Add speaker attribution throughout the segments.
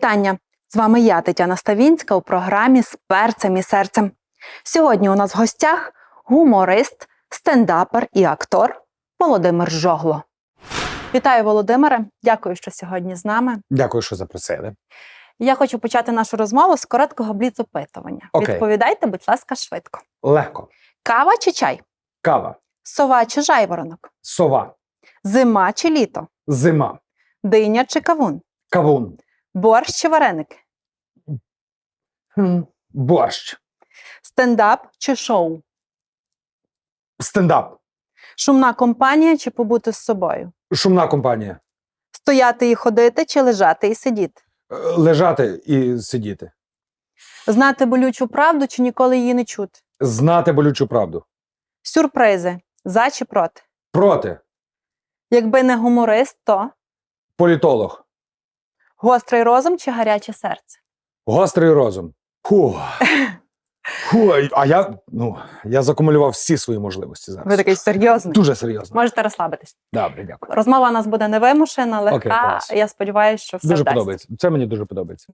Speaker 1: Вітання! З вами я, Тетяна Ставінська, у програмі з перцем і серцем. Сьогодні у нас в гостях гуморист, стендапер і актор Володимир Жогло. Вітаю, Володимире! Дякую, що сьогодні з нами.
Speaker 2: Дякую, що запросили.
Speaker 1: Я хочу почати нашу розмову з короткого бліц-опитування.
Speaker 2: Окей.
Speaker 1: Відповідайте, будь ласка, швидко.
Speaker 2: Легко.
Speaker 1: Кава чи чай?
Speaker 2: Кава,
Speaker 1: Сова чи жайворонок?
Speaker 2: сова,
Speaker 1: Зима чи літо?
Speaker 2: зима,
Speaker 1: Диня чи кавун?
Speaker 2: кавун,
Speaker 1: Борщ чи вареники?
Speaker 2: Борщ,
Speaker 1: Стендап чи шоу?
Speaker 2: стендап,
Speaker 1: Шумна компанія чи побути з собою?
Speaker 2: шумна компанія.
Speaker 1: Стояти і ходити чи лежати і сидіти?
Speaker 2: Е, Лежати і сидіти.
Speaker 1: Знати болючу правду чи ніколи її не чути?
Speaker 2: Знати болючу правду.
Speaker 1: Сюрпризи за чи проти?
Speaker 2: Проти.
Speaker 1: Якби не гуморист, то
Speaker 2: Політолог.
Speaker 1: Гострий розум чи гаряче серце?
Speaker 2: Гострий розум. Фу. Фу, а я, ну, я закумулював всі свої можливості зараз.
Speaker 1: Ви такий серйозний.
Speaker 2: Дуже серйозно.
Speaker 1: Можете розслабитись.
Speaker 2: Добре, дякую.
Speaker 1: Розмова у нас буде невимушена, легка.
Speaker 2: Окей.
Speaker 1: Я сподіваюся, що все
Speaker 2: Дуже
Speaker 1: вдасться.
Speaker 2: подобається. Це мені дуже подобається.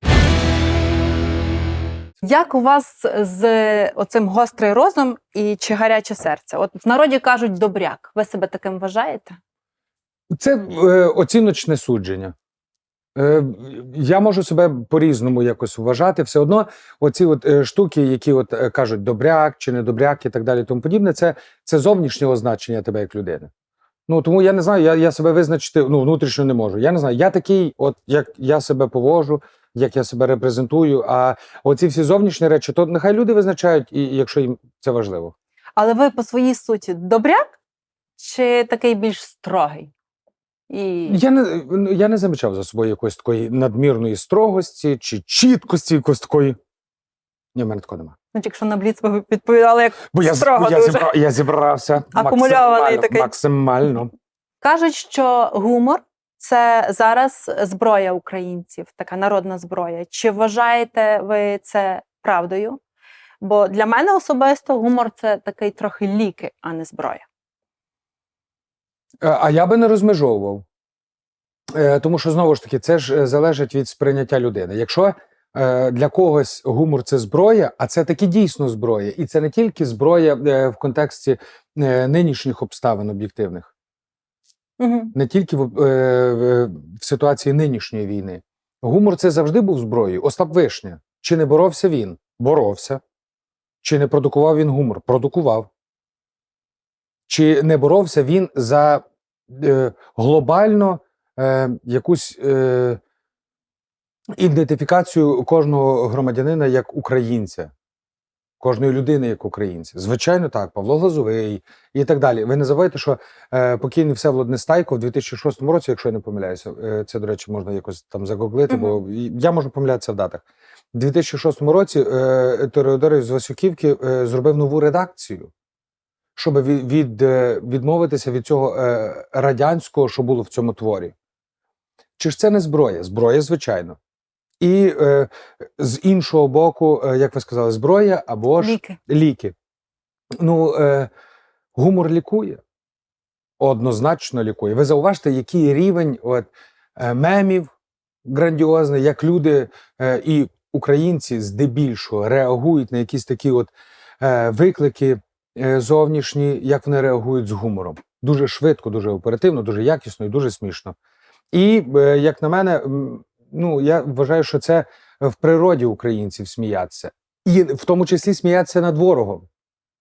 Speaker 1: Як у вас з оцим гострий розум і чи гаряче серце? От в народі кажуть добряк. Ви себе таким вважаєте?
Speaker 2: Це е, оціночне судження. Е, я можу себе по-різному якось вважати. Все одно, оці от, е, штуки, які от, е, кажуть добряк чи не добряк і так далі, тому подібне, це, це зовнішнє означення тебе як людини. Ну тому я не знаю, я, я себе визначити ну, внутрішньо не можу. Я не знаю, я такий, от як я себе поводжу, як я себе репрезентую. А оці всі зовнішні речі, то нехай люди визначають, і якщо їм це важливо.
Speaker 1: Але ви по своїй суті добряк чи такий більш строгий? І
Speaker 2: Я не, я не замічав за собою якоїсь такої надмірної строгості чи чіткості якоїсь такої. Ні, в мене такого немає.
Speaker 1: ну, якщо на бліц ви відповідали як
Speaker 2: Бо я,
Speaker 1: строго
Speaker 2: бо я,
Speaker 1: дуже.
Speaker 2: зібра, я зібрався максимально,
Speaker 1: такий.
Speaker 2: максимально.
Speaker 1: Кажуть, що гумор це зараз зброя українців, така народна зброя. Чи вважаєте ви це правдою? Бо для мене особисто гумор це такий трохи ліки, а не зброя.
Speaker 2: Е, А я би не розмежовував. Е, Тому що знову ж таки, це ж е, залежить від сприйняття людини. Якщо для когось гумор це зброя, а це таки дійсно зброя, і це не тільки зброя в контексті нинішніх обставин об'єктивних.
Speaker 1: Угу.
Speaker 2: не тільки в- в ситуації нинішньої війни. Гумор це завжди був зброєю. Остап Вишня. Чи не боровся він? Боровся. Чи не продукував він гумор? Продукував. Чи не боровся він за е, глобально е, якусь е, ідентифікацію кожного громадянина як українця, кожної людини як українця? Звичайно, так, Павло Глазовий і так далі. Ви не забувайте, що е, покійний Всеволод Нестайко в 2006 році, якщо я не помиляюся, е, це, до речі, можна якось там загуглити, бо я можу помилятися в датах. У 2006 році е, Тореодор з Васюківки е, зробив нову редакцію, щоб від, від, е, відмовитися від цього е, радянського, що було в цьому творі. Чи ж це не зброя? Зброя, звичайно. І е, з іншого боку, е, як ви сказали, зброя або ж
Speaker 1: Ліки.
Speaker 2: ліки. Ну, е, гумор лікує. Однозначно лікує. Ви зауважте, який рівень от, е, мемів грандіозний, як люди е, і українці здебільшого реагують на якісь такі от е, виклики зовнішні, як вони реагують з гумором. Дуже швидко, дуже оперативно, дуже якісно і дуже смішно. І, е, як на мене, ну, я вважаю, що це в природі українців сміятися. І в тому числі сміятися над ворогом,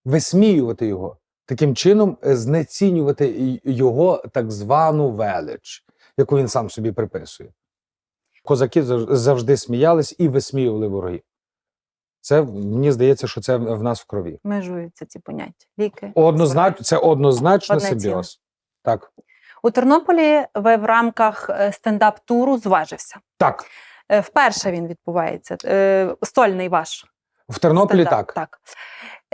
Speaker 2: висміювати його, таким чином е, знецінювати його так звану велич, яку він сам собі приписує. Козаки завжди сміялись і висміювали ворогів. Це мені здається, що це в нас в крові.
Speaker 1: Межуються ці поняття. Ліки.
Speaker 2: Однозначно, це однозначно
Speaker 1: Одне ціле.
Speaker 2: симбіоз. Так.
Speaker 1: У Тернополі ви в рамках е, стендап-туру зважився.
Speaker 2: Так.
Speaker 1: Е, Вперше він відбувається. Е, Стольний ваш.
Speaker 2: В Тернополі
Speaker 1: стендап,
Speaker 2: так.
Speaker 1: так.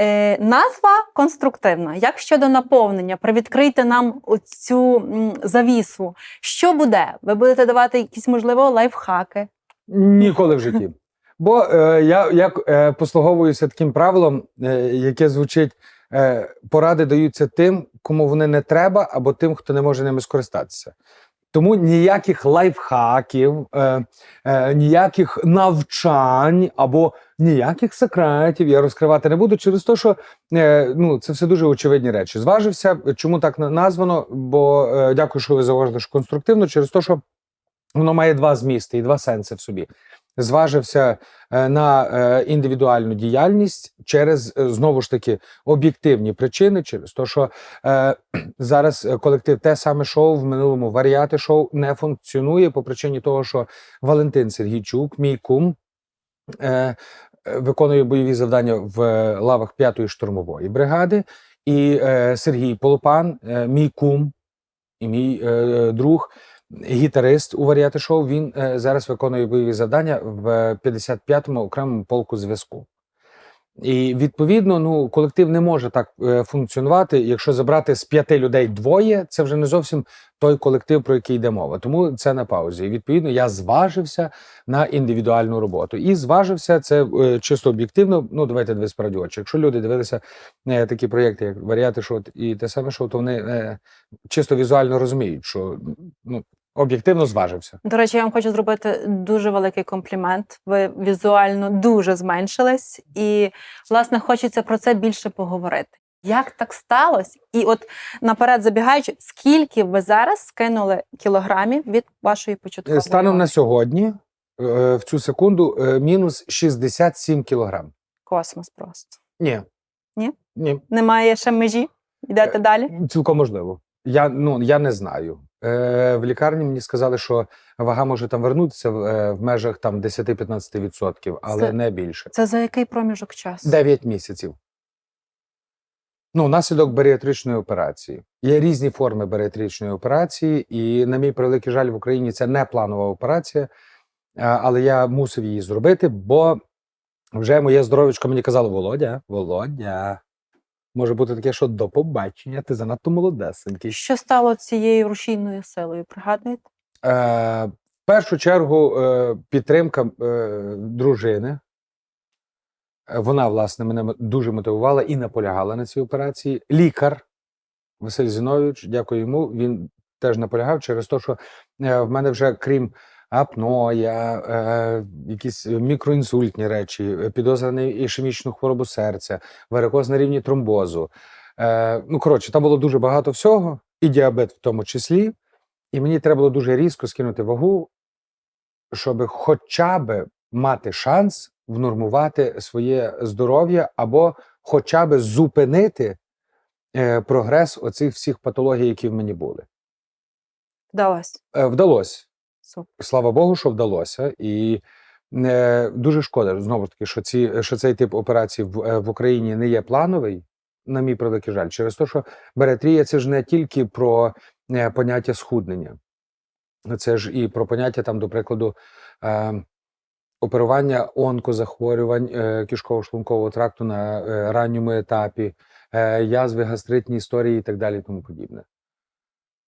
Speaker 1: Е, назва конструктивна. Як щодо наповнення, привідкрийте нам цю завісу. Що буде? Ви будете давати якісь, можливо, лайфхаки?
Speaker 2: Ніколи в житті. Бо е, я як е, послуговуюся таким правилом, е, яке звучить: е, поради даються тим, кому вони не треба, або тим, хто не може ними скористатися. Тому ніяких лайфхаків, е, е, ніяких навчань або ніяких секретів я розкривати не буду через те, що е, ну, це все дуже очевидні речі. Зважився, чому так названо? Бо е, дякую, що ви зауважили, що конструктивно, через те, що воно має два змісти і два сенси в собі. Зважився е, на е, індивідуальну діяльність через е, знову ж таки об'єктивні причини, через те, що зараз колектив те саме шоу в минулому варіати шоу не функціонує по причині того, що Валентин Сергійчук, мій кум, виконує бойові завдання в лавах 5-ї штурмової бригади, і е, Сергій Полупан, е, мій кум і мій е, друг. Гітарист у варіати шоу він е, зараз виконує бойові завдання в 55-му окремому полку зв'язку. І відповідно, ну колектив не може так е, функціонувати. Якщо забрати з п'яти людей двоє, це вже не зовсім той колектив, про який йде мова. Тому це на паузі. І відповідно я зважився на індивідуальну роботу. І зважився це е, чисто об'єктивно. Ну давайте дивись справді очі. Якщо люди дивилися такі проєкти, як варіати шоу і те саме шоу, то вони чисто візуально розуміють, що ну об'єктивно зважився.
Speaker 1: До речі, я вам хочу зробити дуже великий комплімент. Ви візуально дуже зменшились, і власне хочеться про це більше поговорити. Як так сталося? І от наперед забігаючи, скільки ви зараз скинули кілограмів від вашої початкової?
Speaker 2: Е, Станом на сьогодні, е, в цю секунду, е, мінус 67 кілограм.
Speaker 1: космос просто.
Speaker 2: Ні.
Speaker 1: Ні?
Speaker 2: Ні.
Speaker 1: Немає ще межі? Йдете далі?
Speaker 2: Цілком можливо. Я, ну, я не знаю. Е, в лікарні мені сказали, що вага може там вернутися в, е, в межах там 10-15%, але
Speaker 1: Це-
Speaker 2: не більше.
Speaker 1: Це за який проміжок часу?
Speaker 2: 9 місяців. Ну, наслідок баріатричної операції. Є різні форми баріатричної операції, і, на мій превеликий жаль, в Україні це не планова операція, а, але я мусив її зробити, бо вже моє здоров'ячко мені казало: Володя, Володя, може бути таке, що до побачення, ти занадто молодесенький.
Speaker 1: Що стало цією рушійною силою? Пригадуєте?
Speaker 2: Е, в першу чергу е, підтримка е, дружини. Е, Вона, власне, мене дуже мотивувала і наполягала на цій операції. Лікар Василь Зінович, дякую йому. Він теж наполягав через те, що е, в мене вже крім апноя, е, якісь мікроінсультні речі, е, підозра на ішемічну хворобу серця, варикоз на рівні тромбозу. Е, ну, коротше, там було дуже багато всього, і діабет в тому числі. І мені треба було дуже різко скинути вагу, щоб хоча б мати шанс внормувати своє здоров'я або хоча б зупинити е, прогрес оцих всіх патологій, які в мені були.
Speaker 1: Вдалося.
Speaker 2: Е, вдалося.
Speaker 1: Супер.
Speaker 2: Слава Богу, що вдалося. І е, дуже шкода, знову ж таки, що, ці, що цей тип операцій в, е, в Україні не є плановий, на мій превеликий жаль, через те, що баріатрія це ж не тільки про е, поняття схуднення, це ж і про поняття, там, до прикладу, е, оперування онкозахворювань е, кишково-шлункового тракту на е, ранньому етапі, е, язви, гастритні історії і так далі, і тому подібне.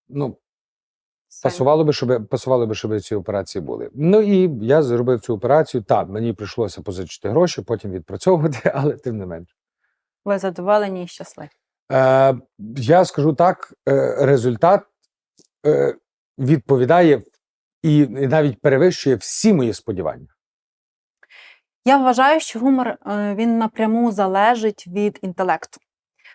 Speaker 2: Ну. Пасувало би, щоб пасувало би, щоб ці операції були. Ну і я зробив цю операцію. Так, мені прийшлося позичити гроші, потім відпрацьовувати, але тим не менше.
Speaker 1: Ви задоволені і щасливі.
Speaker 2: Е, я скажу так: е, результат е, відповідає і, навіть перевищує всі мої сподівання.
Speaker 1: Я вважаю, що гумор е, він напряму залежить від інтелекту.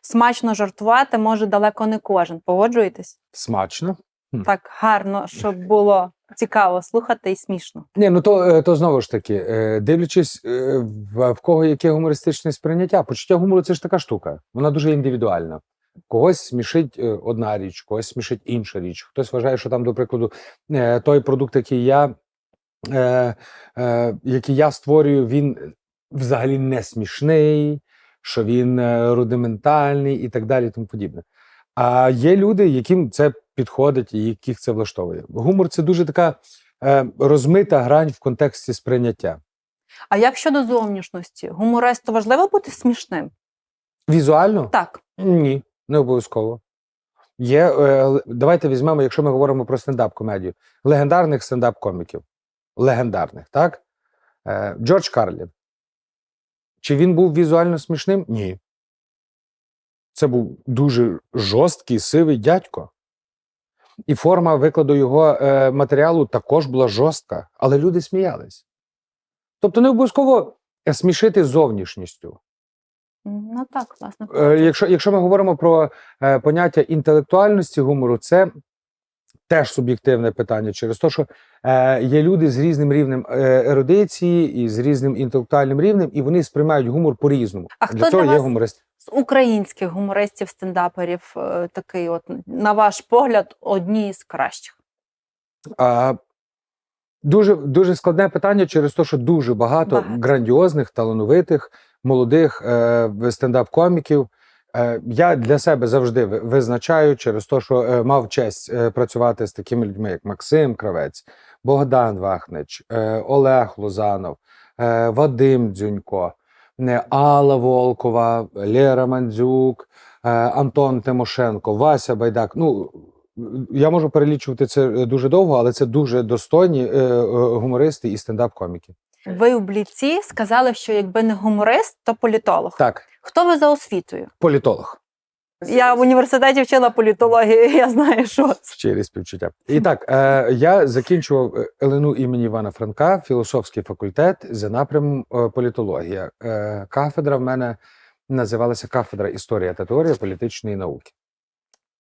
Speaker 1: Смачно жартувати може далеко не кожен. Погоджуєтесь?
Speaker 2: Смачно.
Speaker 1: Так гарно, щоб було цікаво слухати і смішно.
Speaker 2: Ні, ну то, е, то знову ж таки, е, дивлячись, е, в, кого яке гумористичне сприйняття. Почуття гумору це ж така штука, вона дуже індивідуальна. Когось смішить одна річ, когось смішить інша річ. Хтось вважає, що там, до прикладу, той продукт, який я, е, е, який я створюю, він взагалі не смішний, що він рудиментальний і так далі, тому подібне. А є люди, яким це підходить і яких це влаштовує. Гумор це дуже така е, розмита грань в контексті сприйняття.
Speaker 1: А як щодо зовнішності, гумористу важливо бути смішним?
Speaker 2: Візуально?
Speaker 1: Так.
Speaker 2: Ні, не обов'язково. Є, е, давайте візьмемо, якщо ми говоримо про стендап-комедію, легендарних стендап-коміків. Легендарних, так? Е, Джордж Карлін. Чи він був візуально смішним? Ні. Це був дуже жорсткий, сивий дядько. І форма викладу його е, матеріалу також була жорстка, але люди сміялись. Тобто не обов'язково е, смішити зовнішністю.
Speaker 1: Ну так, власне.
Speaker 2: Е, якщо, якщо ми говоримо про е, поняття інтелектуальності гумору, це теж суб'єктивне питання через те, що е, є люди з різним рівнем е, ерудиції і з різним інтелектуальним рівнем, і вони сприймають гумор по-різному.
Speaker 1: А хто
Speaker 2: для цього
Speaker 1: для
Speaker 2: є
Speaker 1: вас-
Speaker 2: гуморист.
Speaker 1: З українських гумористів, стендаперів, е, такий, от, на ваш погляд, одні з кращих.
Speaker 2: А, дуже, дуже складне питання через те, що дуже багато,
Speaker 1: Багато.
Speaker 2: грандіозних, талановитих, молодих е, стендап-коміків. Е, я для себе завжди визначаю через те, що е, мав честь е, працювати з такими людьми, як Максим Кравець, Богдан Вахнич, е, Олег Лозанов, е, Вадим Дзюнько, Алла Волкова, Лера Мандзюк, е, Антон Тимошенко, Вася Байдак. Ну, я можу перелічувати це дуже довго, але це дуже достойні е, е, гумористи і стендап-коміки.
Speaker 1: Ви в бліці сказали, що якби не гуморист, то політолог.
Speaker 2: Так,
Speaker 1: Хто ви за освітою?
Speaker 2: політолог.
Speaker 1: Я в університеті вчила політологію, я знаю, що це.
Speaker 2: Співчуття. І так, е, я закінчував е, ЛНУ імені Івана Франка, філософський факультет за напрямом е, політологія. Е, кафедра в мене називалася кафедра історія та теорія політичної науки.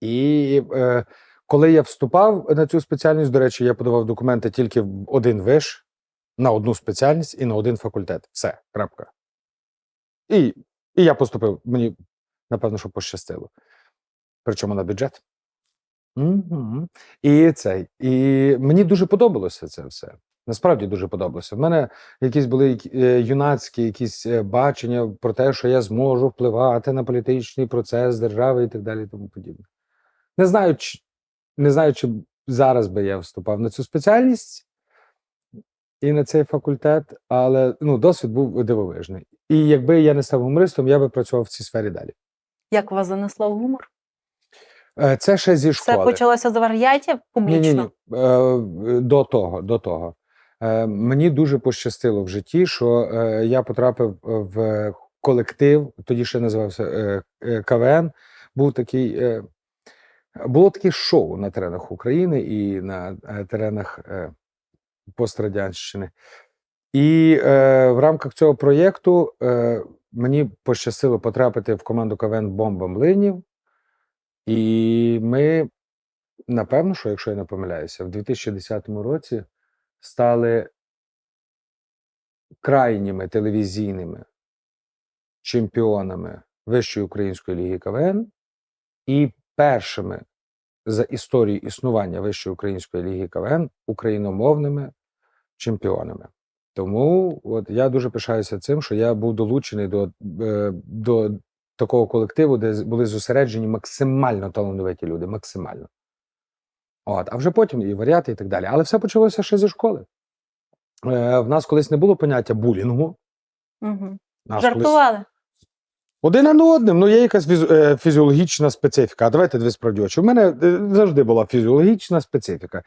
Speaker 2: І е, коли я вступав на цю спеціальність, до речі, я подавав документи тільки в один виш, на одну спеціальність і на один факультет. Все, крапка. І, і я поступив. Мені, напевно, що пощастило. Причому на бюджет. Угу. І цей. І мені дуже подобалося це все. Насправді дуже подобалося. В мене якісь були е, юнацькі якісь е, бачення про те, що я зможу впливати на політичний процес держави і так далі, і тому подібне. Не знаю, чи, не знаю, чи зараз би я вступав на цю спеціальність і на цей факультет, але ну, досвід був дивовижний. І якби я не став гумористом, я би працював в цій сфері далі.
Speaker 1: Як вас занесло в гумор?
Speaker 2: Е, Це ще зі школи.
Speaker 1: Це почалося з вар'ятів публічно.
Speaker 2: Ні, ні, ні. Е, до того, до того. Е, мені дуже пощастило в житті, що я потрапив в колектив, тоді ще називався КВН. Був такий, було таке шоу на теренах України і на теренах пострадянщини. І е, в рамках цього проєкту е, мені пощастило потрапити в команду КВН Бомба Млинів. І ми Напевно, що якщо я не помиляюся, в 2010 році стали крайніми телевізійними чемпіонами Вищої української ліги КВН і першими за історію існування Вищої української ліги КВН україномовними чемпіонами. Тому от я дуже пишаюся цим, що я був долучений до, е, до такого колективу, де були зосереджені максимально талановиті люди, максимально. От, а вже потім і варіати, і так далі. Але все почалося ще зі школи. Е, в нас колись не було поняття булінгу.
Speaker 1: Угу.
Speaker 2: Нас колись-
Speaker 1: Жартували.
Speaker 2: Один над одним, ну є якась фіз- е, фізіологічна специфіка. А давайте дві справді очі. У мене е, завжди була фізіологічна специфіка.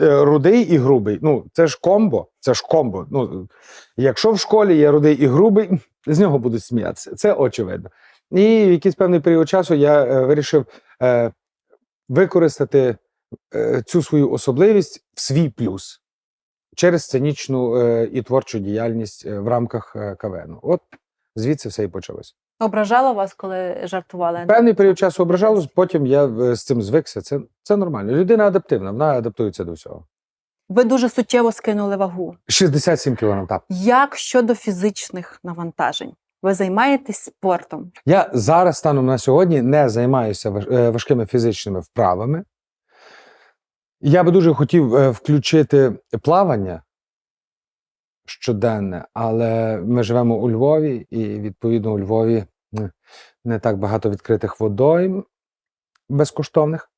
Speaker 2: Е, Рудий і грубий. Ну, це ж комбо. Це ж комбо. Ну, якщо в школі є рудий і грубий, з нього будуть сміятися. Це очевидно. І в якийсь певний період часу я е, вирішив е, використати е, цю свою особливість в свій плюс через сценічну е, і творчу діяльність е, в рамках е, КВН. От звідси все і почалося.
Speaker 1: Ображало вас, коли жартували?
Speaker 2: Певний період часу ображалось, потім я е, з цим звикся. Це, це нормально. Людина адаптивна, вона адаптується до всього.
Speaker 1: Ви дуже суттєво скинули вагу.
Speaker 2: 67 кілограм. Так.
Speaker 1: Як щодо фізичних навантажень? Ви займаєтесь спортом?
Speaker 2: Я зараз станом на сьогодні не займаюся е, важкими фізичними вправами. Я би дуже хотів е, включити плавання щоденне, але ми живемо у Львові, і відповідно у Львові не так багато відкритих водойм безкоштовних.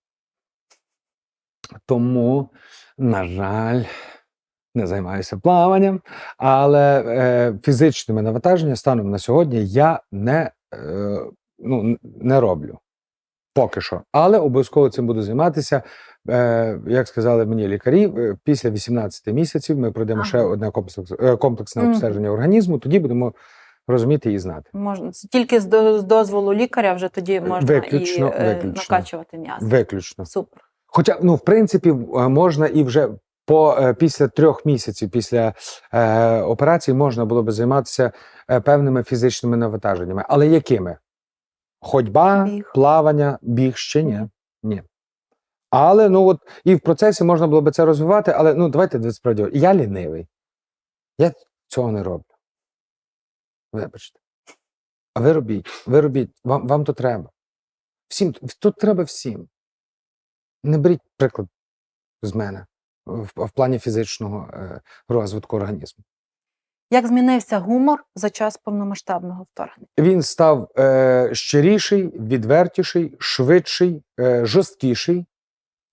Speaker 2: Тому, на жаль, не займаюся плаванням, але е, фізичними навантаженнями станом на сьогодні я не, е, ну, не роблю. Поки що. Але обов'язково цим буду займатися. Е, як сказали мені лікарі, е, після 18 місяців ми пройдемо ще одне комплексне, е, комплексне обстеження організму, тоді будемо розуміти і знати.
Speaker 1: Можна тільки з, з дозволу лікаря вже тоді можна
Speaker 2: Виключно,
Speaker 1: і
Speaker 2: виключно.
Speaker 1: накачувати м'ясо.
Speaker 2: Виключно.
Speaker 1: Супер.
Speaker 2: Хоча, ну, в принципі, можна і вже по, після трьох місяців після е, операції можна було би займатися певними фізичними навантаженнями. Але якими? Ходьба,
Speaker 1: Біг.
Speaker 2: плавання, біг ще ні.
Speaker 1: Ні.
Speaker 2: Але ну от і в процесі можна було би це розвивати, але ну давайте справді, я лінивий. Я цього не роблю. Вибачте. А ви робіть, ви робіть, вам, вам то треба. Всім тут треба всім. Не беріть приклад з мене в, в плані фізичного е, розвитку організму.
Speaker 1: Як змінився гумор за час повномасштабного вторгнення?
Speaker 2: Він став е, щиріший, відвертіший, швидший, е, жорсткіший,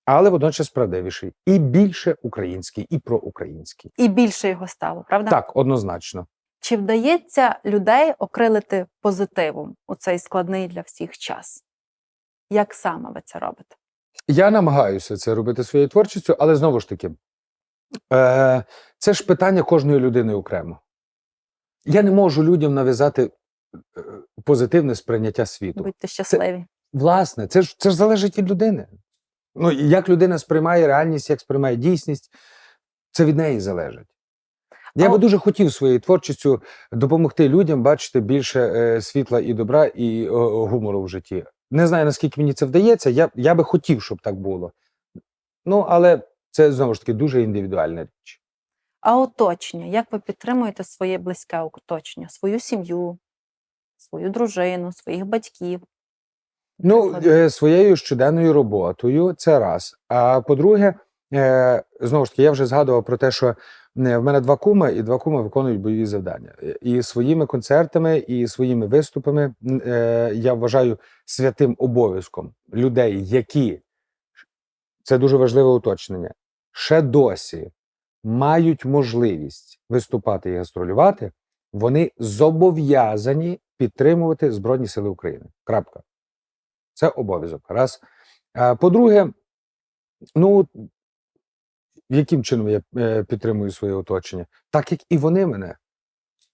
Speaker 2: але водночас правдивіший. І більше український, і проукраїнський.
Speaker 1: І більше його стало, правда?
Speaker 2: Так, однозначно.
Speaker 1: Чи вдається людей окрилити позитивом у цей складний для всіх час? Як саме ви це робите?
Speaker 2: Я намагаюся це робити своєю творчістю, але знову ж таки, е, це ж питання кожної людини окремо. Я не можу людям нав'язати е, позитивне сприйняття світу.
Speaker 1: Будьте щасливі.
Speaker 2: Власне, це ж це ж залежить від людини. Ну, як людина сприймає реальність, як сприймає дійсність, це від неї залежить. Я би дуже хотів своєю творчістю допомогти людям бачити більше е, світла і добра і е, гумору в житті. Не знаю, наскільки мені це вдається. Я, я би хотів, щоб так було. Ну, але це знову ж таки дуже індивідуальна річ.
Speaker 1: А оточення, як ви підтримуєте своє близьке оточення, свою сім'ю, свою дружину, своїх батьків?
Speaker 2: Ну, е, своєю щоденною роботою це раз. А по-друге, е, знову ж таки, я вже згадував про те, що е, в мене два куми, і два куми виконують бойові завдання. І своїми концертами, і своїми виступами е, я вважаю святим обов'язком людей, які це дуже важливе уточнення, ще досі мають можливість виступати і гастролювати, вони зобов'язані підтримувати Збройні Сили України. Крапка. Це обов'язок. Раз. По-друге, ну яким чином я е, підтримую своє оточення? Так як і вони мене.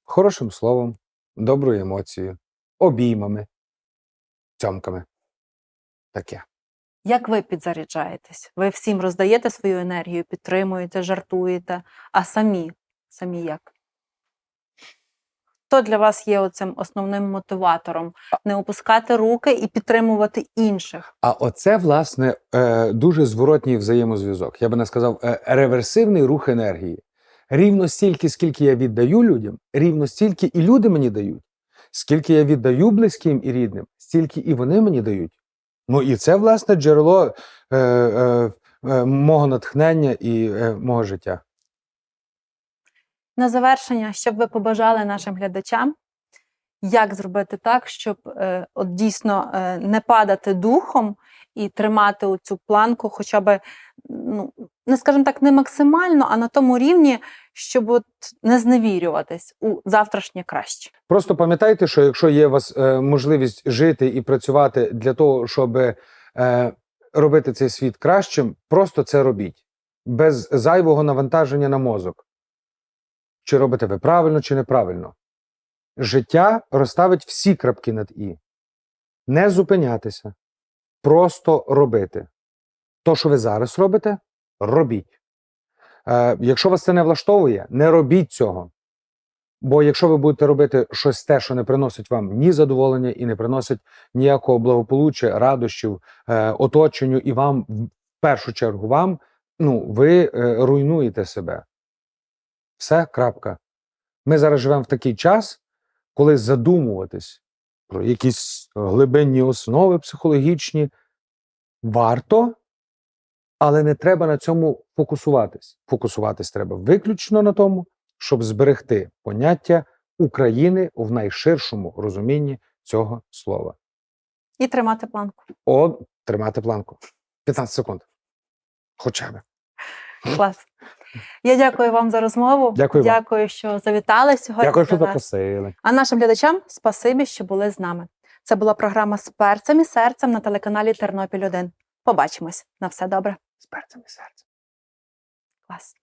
Speaker 2: Хорошим словом, доброю емоцією, обіймами, цьомками. Таке.
Speaker 1: Як ви підзаряджаєтесь? Ви всім роздаєте свою енергію, підтримуєте, жартуєте, а самі, самі як? Хто для вас є оцим основним мотиватором? Не опускати руки і підтримувати інших.
Speaker 2: А оце, власне, е, дуже зворотній взаємозв'язок. Я би не сказав, е, реверсивний рух енергії. Рівно стільки, скільки я віддаю людям, рівно стільки і люди мені дають. Скільки я віддаю близьким і рідним, стільки і вони мені дають. Ну і це, власне, джерело е, е, е, мого натхнення і е, мого життя.
Speaker 1: На завершення, щоб ви побажали нашим глядачам, як зробити так, щоб е, от дійсно е, не падати духом і тримати цю планку, хоча б, ну, не скажімо так, не максимально, а на тому рівні, щоб от не зневірюватись у завтрашнє краще.
Speaker 2: Просто пам'ятайте, що якщо є у вас е, можливість жити і працювати для того, щоб е, робити цей світ кращим, просто це робіть без зайвого навантаження на мозок. Чи робите ви правильно, чи неправильно. Життя розставить всі крапки над і. Не зупинятися, просто робити. То, що ви зараз робите, робіть. Е, якщо вас це не влаштовує, не робіть цього. Бо якщо ви будете робити щось те, що не приносить вам ні задоволення і не приносить ніякого благополуччя, радощів, е, оточенню, і вам в першу чергу вам, ну ви е, руйнуєте себе. Все, крапка. Ми зараз живемо в такий час, коли задумуватись про якісь глибинні основи психологічні варто, але не треба на цьому фокусуватись. Фокусуватись треба виключно на тому, щоб зберегти поняття України в найширшому розумінні цього слова.
Speaker 1: І тримати планку.
Speaker 2: О, тримати планку. 15 секунд. Хоча б.
Speaker 1: Клас. Я дякую вам за розмову.
Speaker 2: Дякую вам.
Speaker 1: Дякую, що завітали сьогодні.
Speaker 2: Дякую, що запросили.
Speaker 1: А нашим глядачам спасибі, що були з нами. Це була програма з перцем і серцем на телеканалі Тернопіль 1. Побачимось. На все добре.
Speaker 2: З перцем і серцем.
Speaker 1: Клас.